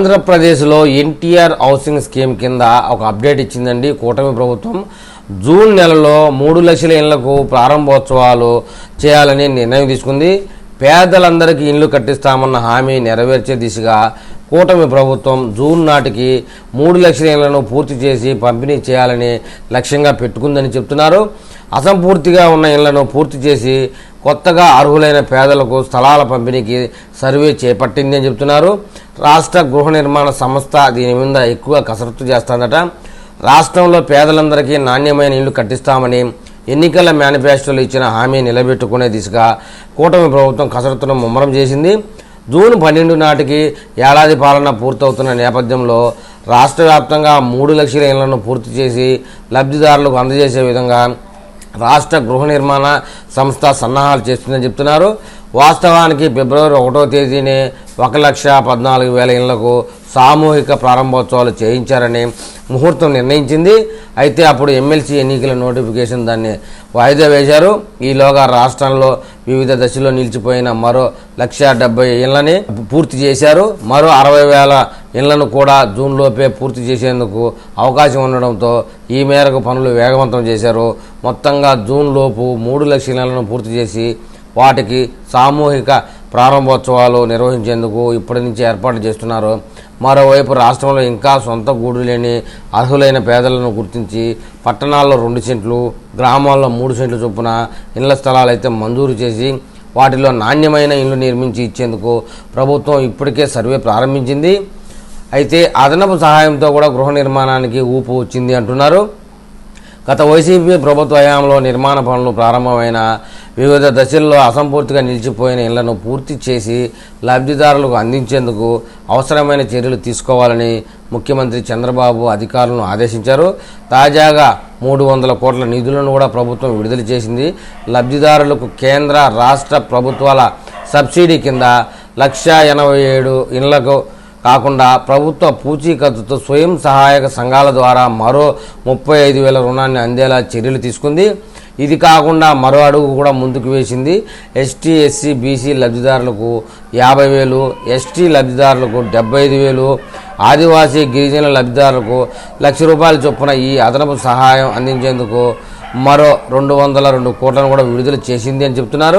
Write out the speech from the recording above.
ఆంధ్రప్రదేశ్లో NTR housing scheme కింద ఒక అప్డేట్ ఇచ్చిందండి. కూటమి ప్రభుత్వం జూన్ నెలలో మూడు లక్షల ఇళ్ళకు ప్రారంభోత్సవాలు చేయాలని నిర్ణయం తీసుకుంది. పేదలందరికీ ఇండ్లు కట్టిస్తామన్న హామీ నెరవేర్చే దిశగా కూటమి ప్రభుత్వం జూన్ నాటికి మూడు లక్షల ఇళ్ళను పూర్తి చేసి పంపిణీ చేయాలని లక్ష్యంగా పెట్టుకుందని చెప్తున్నారు. అసంపూర్తిగా ఉన్న ఇళ్ళను పూర్తి చేసి కొత్తగా అర్హులైన పేదలకు స్థలాల పంపిణీకి సర్వే చేపట్టింది అని చెప్తున్నారు. రాష్ట్ర గృహ నిర్మాణ సంస్థ దీని మీద ఎక్కువ కసరత్తు చేస్తుందట. రాష్ట్రంలో పేదలందరికీ నాణ్యమైన ఇల్లు కట్టిస్తామని ఎన్నికల మేనిఫెస్టోలో ఇచ్చిన హామీ నిలబెట్టుకునే దిశగా కూటమి ప్రభుత్వం కసరత్తును ముమ్మరం చేసింది. జూన్ పన్నెండు నాటికి ఏడాది పాలన పూర్తవుతున్న నేపథ్యంలో రాష్ట్ర వ్యాప్తంగా మూడు లక్షల ఇళ్ళను పూర్తి చేసి లబ్ధిదారులకు అందజేసే విధంగా రాష్ట్ర గృహ నిర్మాణ సంస్థ సన్నాహాలు చేస్తుందని చెప్తున్నారు. వాస్తవానికి ఫిబ్రవరి ఒకటో తేదీనే ఒక లక్ష పద్నాలుగు వేల ఇళ్ళకు సామూహిక ప్రారంభోత్సవాలు చేయించారని ముహూర్తం నిర్ణయించింది. అయితే అప్పుడు ఎమ్మెల్సీ ఎన్నికల నోటిఫికేషన్ దాన్ని వాయిదా వేశారు. ఈలోగా రాష్ట్రంలో వివిధ దశలో నిలిచిపోయిన మరో లక్ష డెబ్బై ఇళ్ళని పూర్తి చేశారు. మరో అరవై వేల ఇళ్ళను కూడా జూన్లోపే పూర్తి చేసేందుకు అవకాశం ఉండడంతో ఈ మేరకు పనులు వేగవంతం చేశారు. మొత్తంగా జూన్ లోపు మూడు లక్షల ఇళ్ళను పూర్తి చేసి వాటికి సామూహిక ప్రారంభోత్సవాలు నిర్వహించేందుకు ఇప్పటి నుంచి ఏర్పాట్లు చేస్తున్నారు. మరోవైపు రాష్ట్రంలో ఇంకా సొంత గూడు లేని అర్హులైన పేదలను గుర్తించి పట్టణాల్లో రెండు సెంట్లు గ్రామాల్లో మూడు సెంట్లు చొప్పున ఇళ్ళ స్థలాలు అయితే మంజూరు చేసి వాటిలో నాణ్యమైన ఇళ్ళు నిర్మించి ఇచ్చేందుకు ప్రభుత్వం ఇప్పటికే సర్వే ప్రారంభించింది. అయితే అదనపు సహాయంతో కూడా గృహ నిర్మాణానికి ఊపు వచ్చింది అంటున్నారు. గత వైసీపీ ప్రభుత్వ హయాంలో నిర్మాణ పనులు ప్రారంభమైన వివిధ దశల్లో అసంపూర్తిగా నిలిచిపోయిన ఇళ్ళను పూర్తి చేసి లబ్ధిదారులకు అందించేందుకు అవసరమైన చర్యలు తీసుకోవాలని ముఖ్యమంత్రి చంద్రబాబు అధికారులను ఆదేశించారు. తాజాగా మూడు వందల కోట్ల నిధులను కూడా ప్రభుత్వం విడుదల చేసింది. లబ్ధిదారులకు కేంద్ర రాష్ట్ర ప్రభుత్వాల సబ్సిడీ కింద లక్ష ఎనభై ఏడు ఇళ్ళకు కాకుండా ప్రభుత్వ పూచీకత్తుతో స్వయం సహాయక సంఘాల ద్వారా మరో ముప్పై ఐదు వేల రుణాన్ని అందేలా చర్యలు తీసుకుంది. ఇది కాకుండా మరో అడుగు కూడా ముందుకు వేసింది. ఎస్టీ ఎస్సీ బీసీ లబ్ధిదారులకు యాభై వేలు ఎస్టీ లబ్ధిదారులకు డెబ్బై ఐదు వేలు ఆదివాసీ గిరిజన లబ్ధిదారులకు లక్ష రూపాయల చొప్పున ఈ అదనపు సహాయం అందించేందుకు మరో రెండు వందల రెండు కోట్లను కూడా విడుదల చేసింది అని చెప్తున్నారు.